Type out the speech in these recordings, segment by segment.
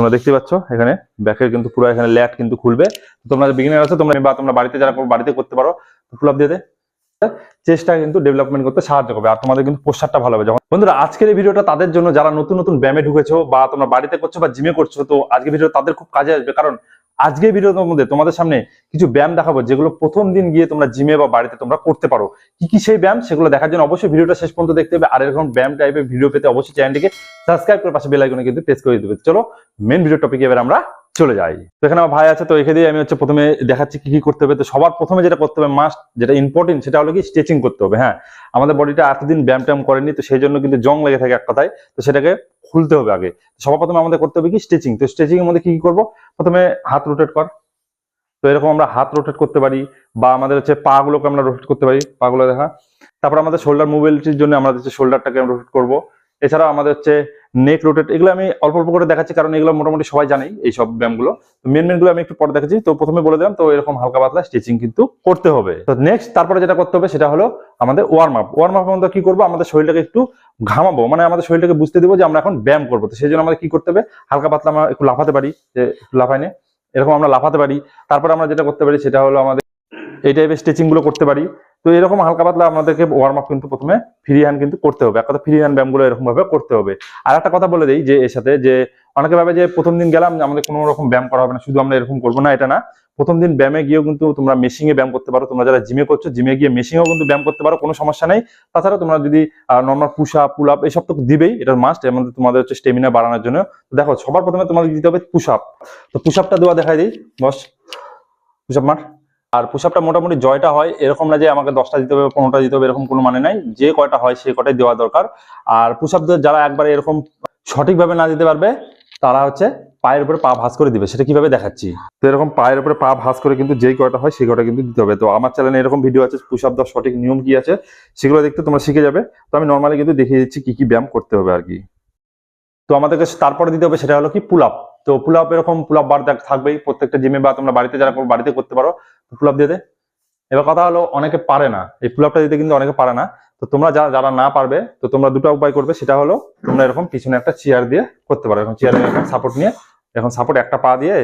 তোমরা দেখতে পাচ্ছ, এখানে ব্যাকের কিন্তু পুরো এখানে ল্যাট কিন্তু খুলবে। তোমরা বিগিনার আছো, তোমরা বা তোমরা বাড়িতে যারা বাড়িতে করতে পারো ফুলআপ দিয়ে চেষ্টা কিন্তু ডেভেলপমেন্ট করতে সাহায্য করবে, আর তোমাদের কিন্তু পোস্টারটা ভালো হবে। যখন বন্ধুরা, আজকের এই ভিডিওটা তাদের জন্য, যারা নতুন নতুন ব্যায়ামে ঢুকেছো বা তোমরা বাড়িতে করছ বা জিমে করছ, তো আজকে ভিডিও তাদের খুব কাজে আসবে। কারণ আজকে ভিডিওর মধ্যে তোমাদের সামনে কিছু ব্যায়াম দেখাবো, যেগুলো প্রথম দিন গিয়ে তোমরা জিমে বা বাড়িতে তোমরা করতে পারো। কি কি সেই ব্যায়াম? সেগুলো দেখার জন্য অবশ্যই ভিডিওটা শেষ পর্যন্ত দেখতে হবে। আর এরকম ব্যায়াম টাইপের ভিডিও পেতে অবশ্যই চ্যানেলটিকে সাবস্ক্রাইব করে পাশে বেল আইকনে কিন্তু প্রেস করে দিবে। চলো মেন ভিডিও টপিকে এবার আমরা চলে যাই। তো এখানে আমার ভাই আছে, তো এখানে আমি হচ্ছে প্রথমে দেখাচ্ছি কি কি করতে হবে। তো সবার প্রথমে যেটা করতে হবে মাস্ট যেটা ইম্পর্টেন্ট সেটা হলো কি স্ট্রেচিং করতে হবে হ্যাঁ। আমাদের বডিটা এতদিন ব্যায়াম ট্যাম করেনি, তো সেই জন্য কিন্তু জং লেগে থাকে এক কথায়। তো সেটাকে খুলতে হবে আগে। সবার প্রথমে আমাদের করতে হবে কি? স্ট্রেচিং তো স্ট্রেচিং এর মধ্যে কি কি করব? প্রথমে হাত রোটেট কর। তো এরকম আমরা হাত রোটেট করতে পারি বা আমাদের হচ্ছে পা গুলোকে আমরা রোটেট করতে পারি পা গুলো দেখা। তারপর আমাদের শোল্ডার মোবিলিটির জন্য আমরা হচ্ছে শোল্ডারটাকে আমরা রোটেট করব এছাড়াও আমাদের হচ্ছে নেক রোটেট এগুলো আমি অল্প অল্প করে দেখাচ্ছি কারণ এগুলো মোটামুটি সবাই জানেই এই সব ব্যায়ামগুলো। তো মেন মেনগুলো আমি একটু পরে দেখাচ্ছি। তো প্রথমে বলে দিলাম, তো এরকম হালকা পাতলা স্টিচিং কিন্তু করতে হবে। তো নেক্সট তারপরে যেটা করতে হবে সেটা হলো আমাদের ওয়ার্ম আপ ওয়ার্ম আপ মধ্যে কি করব? আমাদের শরীরটাকে একটু ঘামাবো মানে আমাদের শরীরটাকে বুঝতে দেবো যে আমরা এখন ব্যায়াম করব। তো সেই জন্য আমাদের কি করতে হবে? হালকা পাতলা আমরা একটু লাফাতে পারি, যে একটু লাফাই এরকম আমরা লাফাতে পারি। তারপরে আমরা যেটা করতে পারি সেটা হলো আমাদের এই টাইপের স্ট্রেচিংগুলো করতে পারি। তো এরকম হালকা পাতলা আমাদেরকে ওয়ার্ম আপ কিন্তু প্রথমে ফ্রি হ্যান্ড কিন্তু করতে হবে। এক কথা ফ্রি হ্যান্ড ব্যায়ামগুলো এরকম ভাবে করতে হবে। আর একটা কথা বলে দিই যে এর সাথে যে অনেকে ভাবে যে প্রথম দিন গেলাম আমাদের কোনো রকম ব্যায়াম করা হবে না, শুধু আমরা এরকম করব না, এটা না। প্রথম দিন ব্যায়ামে গিয়েও কিন্তু তোমরা মেশিনে ব্যায়াম করতে পারো। তোমরা যারা জিমে করছ জিমে গিয়ে মেশিনেও কিন্তু ব্যায়াম করতে পারো, কোনো সমস্যা নেই। তাছাড়া তোমরা যদি normal push up pull up এইসব তো দিবেই, এটা মাস্ট মধ্যে তোমাদের হচ্ছে স্টেমিনা বাড়ানোর জন্য। দেখো, সবার প্রথমে তোমাদের দিতে হবে পুশ আপ তো পুশ আপটা দেওয়া দেখাই দিই। বস পুশ আপ মার। আর পুশ আপটা মোটামুটি জয়টা হয়, এরকম না যে আমাকে দশটা দিতে হবে, পনেরোটা দিতে হবে, এরকম কোনো মানে নাই। যে কয়টা হয় সেই কটাই দেওয়া দরকার। আর পুশ আপ যারা একবারে এরকম সঠিকভাবে না দিতে পারবে, তারা হচ্ছে পায়ের উপরে পা ভাঁজ করে দিবে। সেটা কীভাবে দেখাচ্ছি? তো এরকম পায়ের উপরে পা ভাঁজ করে কিন্তু যেই কয়টা হয় সেই কটা কিন্তু দিতে হবে। তো আমার চ্যানেলে এরকম ভিডিও আছে পুশ আপ দেওয়ার সঠিক নিয়ম কি আছে? সেগুলো দেখতে তোমরা শিখে যাবে। তো আমি নর্মালি কিন্তু দেখিয়ে দিচ্ছি কি কি ব্যায়াম করতে হবে আর কি। তো আমাদেরকে তারপরে দিতে হবে, সেটা হলো কি পুল আপ তো পুল আপ এরকম পুল আপ বার থাকবেই। প্রত্যেকটা জিমে বা তোমরা বাড়িতে যারা বাড়িতে করতে পারো। পুল আপ দিয়ে দে। এবার কথা হলো, অনেকে পারে না। এই পুল আপটা দিতে কিন্তু অনেকে পারে না। তো তোমরা যারা যারা না পারবে, তো তোমরা দুটো উপায় করবে। সেটা হলো, তোমরা এরকম পিছনে একটা চেয়ার দিয়ে করতে পারো। এখন চেয়ারে এরকম সাপোর্ট নিয়ে, এখন সাপোর্ট একটা পা দিয়ে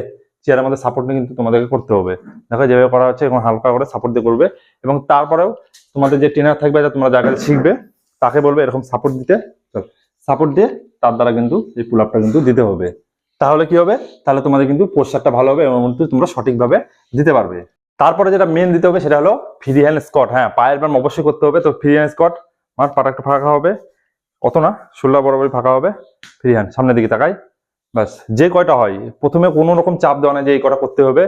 চেয়ারের মধ্যে সাপোর্ট নিয়ে কিন্তু তোমাদেরকে করতে হবে। দেখো যেভাবে করা হচ্ছে, এখন হালকা করে সাপোর্ট দিয়ে করবে। এবং তারপরেও তোমাদের যে ট্রেনার থাকবে যা তোমরা জায়গায় শিখবে, তাকে বলবে এরকম সাপোর্ট দিতে। সাপোর্ট দিয়ে তার দ্বারা কিন্তু এই পুল আপটা কিন্তু দিতে হবে। তাহলে কি হবে? তাহলে তোমাদের কিন্তু পোস্টারটা ভালো হবে এবং তোমরা সঠিকভাবে দিতে পারবে। তারপরে যেটা মেন দিতে হবে সেটা হলো ফ্রি হ্যান্ড স্কট। হ্যাঁ পায়ের ব্যায়াম অবশ্যই করতে হবে। তো ফ্রি হ্যান্ড স্কট আমার পাটা একটু ফাঁকা হবে। অত না, শোল্ডার বরাবরই ফাঁকা হবে। ফ্রি হ্যান্ড সামনের দিকে তাকাই। ব্যাস, যে কয়টা হয়, প্রথমে কোনো রকম চাপ দেওয়া না যে এই কটা করতে হবে।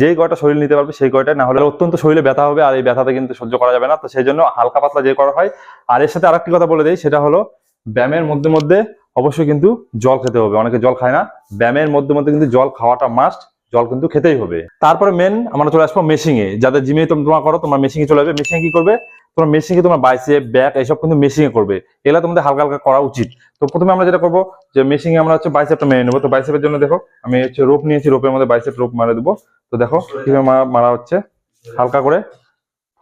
যে কয়টা শরীর নিতে পারবে সেই কয়টা, না হলে অত্যন্ত শরীরে ব্যথা হবে আর এই ব্যথাটা কিন্তু সহ্য করা যাবে না। তো সেই জন্য হালকা পাতলা যে করা হয়, আর এর সাথে আরেকটি কথা বলে দিই, সেটা হলো ব্যায়ামের মধ্যে মধ্যে অবশ্যই কিন্তু জল খেতে হবে। অনেকে জল খায় না। ব্যায়ামের মধ্যে মধ্যে কিন্তু জল খাওয়াটা মাস্ট জল কিন্তু খেতেই হবে। তারপরে মেন আমরা চলে আসব মেশিং এ। যাদের জিমে তুমি তোমার করো, তোমার মেশিং এ চলে যাবে মেশিং কি করবে? তোমার মেশিং এ তোমার বাইসেপ ব্যাক এইসব কিন্তু মেশিং এ করবে। এগুলো তোমাদের হালকা হালকা করা উচিত। তো প্রথমে আমরা যেটা করব যে মেশিং এ আমরা হচ্ছে বাইসেপটা মেনে নেব। তো বাইসেপের জন্য দেখো, আমি হচ্ছে রোপ নিয়েছি রোপের মধ্যে বাইসেপ রোপ মারা দেবো। তো দেখো কীভাবে মারা হচ্ছে। হালকা করে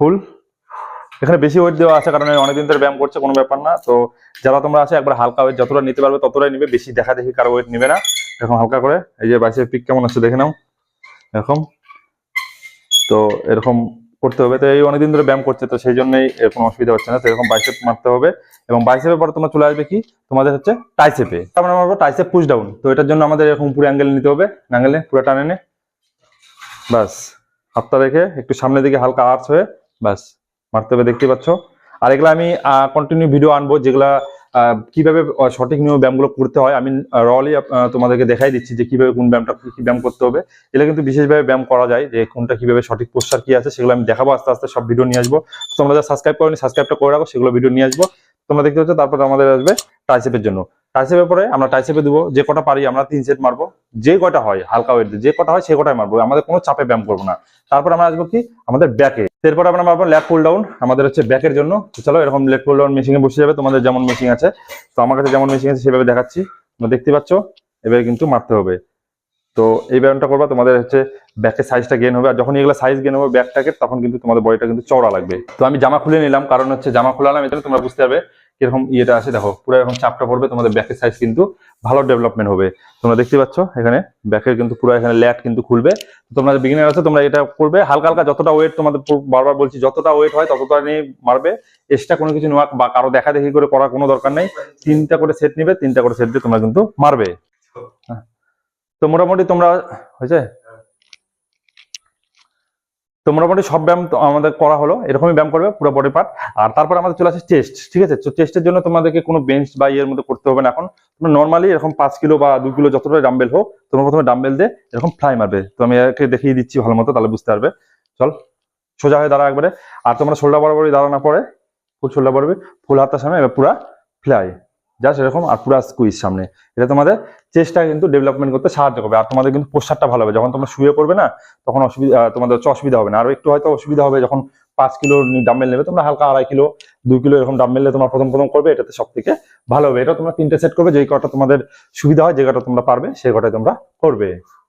ফুল এখানে বেশি ওয়েট দেওয়া আছে কারণ অনেকদিন ধরে ব্যায়াম করছে, কোনো ব্যাপার না। তো যারা তোমরা আছে, একবার হালকা ওয়েট যতটা নিতে পারবে ততটাই নিবে, বেশি দেখা দেখি কারও ওয়েট নিবে না। এরকম হালকা করে। এই যে বাইসের পিক কেমন আছে দেখে নাও। এরকম। তো এরকম করতে হবে। তো এই অনেকদিন ধরে ব্যায়াম করছে, তো সেই জন্যই এরকম অসুবিধা হচ্ছে না। তো এরকম বাইসেপ মারতে হবে এবং বাইসেপের পরে তোমরা চলে আসবে কি? তোমাদের হচ্ছে টাইসেপে আমরা মারবো টাইসেপ পুশ ডাউন তো এটার জন্য আমাদের এরকম পুরো অ্যাঙ্গেল নিতে হবে। অ্যাঙ্গেলে পুরো টানে নে। ব্যাস। হাতটা রেখে একটু সামনের দিকে হালকা আর্চ হয়ে ব্যাস। মারতে হবে দেখতে পাচ্ছ। আর এগুলো আমি কন্টিনিউ ভিডিও আনব যেগুলা কীভাবে সঠিক নিয়ম ব্যায়ামগুলো করতে হয়। আমি রলি তোমাদেরকে দেখাই দিচ্ছি যে কীভাবে কোন ব্যায়ামটা, কি ব্যায়াম করতে হবে। এটা কিন্তু বিশেষভাবে ব্যায়াম করা যায় যে কোনটা কীভাবে সঠিক পোস্টার কি আছে, সেগুলো আমি দেখাবো। আস্তে আস্তে সব ভিডিও নিয়ে আসব। তোমরা যা সাবস্ক্রাইব করো সাবস্ক্রাইবটা করে রাখো, সেগুলো ভিডিও নিয়ে আসব। তোমরা দেখতে পাচ্ছ, তারপর আমাদের আসবে টাইসেপের জন্য। টাইসেপের পরে আমরা টাইসেপে দেবো, যে কটা পারি আমরা তিন সেট মারবো। যে কটা হয়, হালকা ওয়েট যে কটা হয় সে কটাই মারবো। আমাদের কোনো চাপে ব্যায়াম করব না। তারপর আমরা আসব কি? আমাদের ব্যাকে এরপর আমরা মারবো ল্যাপ পুল ডাউন আমাদের হচ্ছে ব্যাকের জন্য। চলো এরকম লেট পুল ডাউন মেশিনে বসে যাবে, তোমাদের যেমন মেশিন আছে। তো আমার কাছে যেমন মেশিন আছে, সেভাবে দেখাচ্ছি। তোমরা দেখতে পাচ্ছ? এবারে কিন্তু মারতে হবে। তো এই ব্যায়ামটা করবা, তোমাদের হচ্ছে ব্যাকের সাইজটা গেন হবে। আর যখন এগুলো সাইজ গেন হবে ব্যাকটাকে তখন কিন্তু তোমাদের বডিটা কিন্তু চওড়া লাগবে। তো আমি জামা খুলে নিলাম, কারণ হচ্ছে জামা খোলালাম এটা তোমরা বুঝতে পারবে কীরকম ইয়েটা আছে দেখো পুরো এরকম চাপটা পড়বে তোমাদের ব্যাকের সাইজ কিন্তু ভালো ডেভেলপমেন্ট হবে। তোমরা দেখতে পাচ্ছ এখানে ব্যাকের কিন্তু পুরো এখানে ল্যাট কিন্তু খুলবে। তোমরা বিগিনার আছে তোমরা এটা করবে। হালকা হালকা যতটা ওয়েট তোমাদের বারবার বলছি যতটা ওয়েট হয় ততটা নিয়ে মারবে। এক্সট্রা কোনো কিছু নেওয়া বা কারও দেখা দেখি করে করার কোনো দরকার নেই। তিনটা করে সেট নিবে তিনটা করে সেট দিয়ে তোমরা কিন্তু মারবে। হ্যাঁ। তো মোটামুটি তোমরা হয়েছে? তো মোটামুটি সব ব্যায়াম তো আমাদের করা হলো, এরকমই ব্যায়াম করবে পুরো বডি পার্ট আর তারপর আমাদের চলে আসে চেস্ট ঠিক আছে? চেস্টের জন্য তোমাদেরকে কোনো বেঞ্চ বা ইয়ের মধ্যে করতে হবে না এখন। তোমরা নর্মালি এরকম পাঁচ কিলো বা দু কিলো যতটা ডাম্বেল হোক তোমরা প্রথমে ডাম্বেল দিয়ে এরকম ফ্লাই মারবে। তো আমি একে দেখিয়ে দিচ্ছি ভালো মতো, তাহলে বুঝতে পারবে। চল, সোজা হয়ে দাঁড়া একবারে। আর তোমরা শোল্ডার বরাবরই দাঁড়ানো পরে ফুল শোল্ডার বরাবর ফুল হাতটার সামনে, এবার পুরা ফ্লাই জাস্ট এরকম আর পুরা স্কুইজ সামনে। এটা তোমাদের চেষ্টা কিন্তু ডেভেলপমেন্ট করতে সাহায্য করবে। আর তোমাদের কিন্তু পোস্টারটা ভালো হবে। যখন তোমরা শুয়ে পড়বে না, তখন অসুবিধা তোমাদের হচ্ছে অসুবিধা হবে না। আর একটু হয়তো অসুবিধা হবে যখন পাঁচ কিলো ডাম্বেল নেবে, তোমরা হালকা আড়াই কিলো দুই কিলো এরকম ডাম্বেল তোমরা প্রথম প্রথম করবে, এটাতে সব থেকে ভালো হবে। এটা তোমরা তিনটে সেট করবে, যেই কটা তোমাদের সুবিধা হয়, যে কটা তোমরা পারবে, সেই কটাই তোমরা করবে।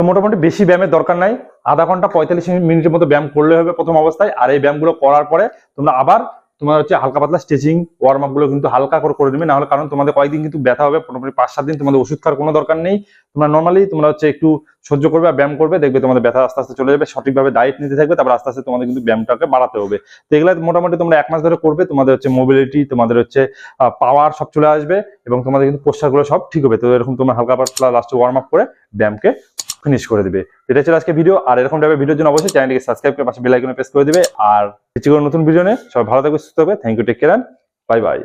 মোটামুটি বেশি ব্যায়ামের দরকার নাই। আধা ঘণ্টা পঁয়তাল্লিশ মিনিটের মতো ব্যায়াম করলে হবে প্রথম অবস্থায়। আর এই ব্যায়ামগুলো করার পরে তোমরা আবার তোমার হচ্ছে হালকা পাতলা স্ট্রেচিং ওয়ার্ম আপগুলো কিন্তু হালকা করে করে নেবে না হলে কারণ তোমাদের কয়েকদিন কিন্তু ব্যথা হবে, মোটামুটি পাঁচ সাত দিন তোমাদের ওষুধ খাওয়ার কোনো দরকার নেই। তোমরা নর্মালি তোমরা হচ্ছে একটু সহ্য করবে আর ব্যায়াম করবে, দেখবে তোমাদের ব্যথা আস্তে আস্তে চলে যাবে, সঠিকভাবে ডায়েট নিতে থাকবে, তারপর আস্তে আস্তে তোমাদের কিন্তু ব্যায়ামটাকে বাড়াতে হবে। তো এগুলো মোটামুটি তোমরা এক মাস ধরে করবে, তোমাদের হচ্ছে মোবিলিটি তোমাদের হচ্ছে পাওয়ার সব চলে আসবে এবং তোমাদের কিন্তু পোস্টারগুলো সব ঠিক হবে। তো এরকম তোমরা হালকা পাতলা লাস্টে ওয়ার্ম আপ করে ব্যায়ামকে ফিনিশ করে দিবে। এটা ছিল আজকে ভিডিও আর এরকম টাইপের ভিডিওর জন্য অবশ্যই চ্যানেলটিকে সাবস্ক্রাইব করে পাশে বেল আইকনে প্রেস করে দিবে। আর কিছু নতুন ভিডিও নিয়ে, সবাই ভালো থাকবে, সুস্থ হবে thank you take care bye bye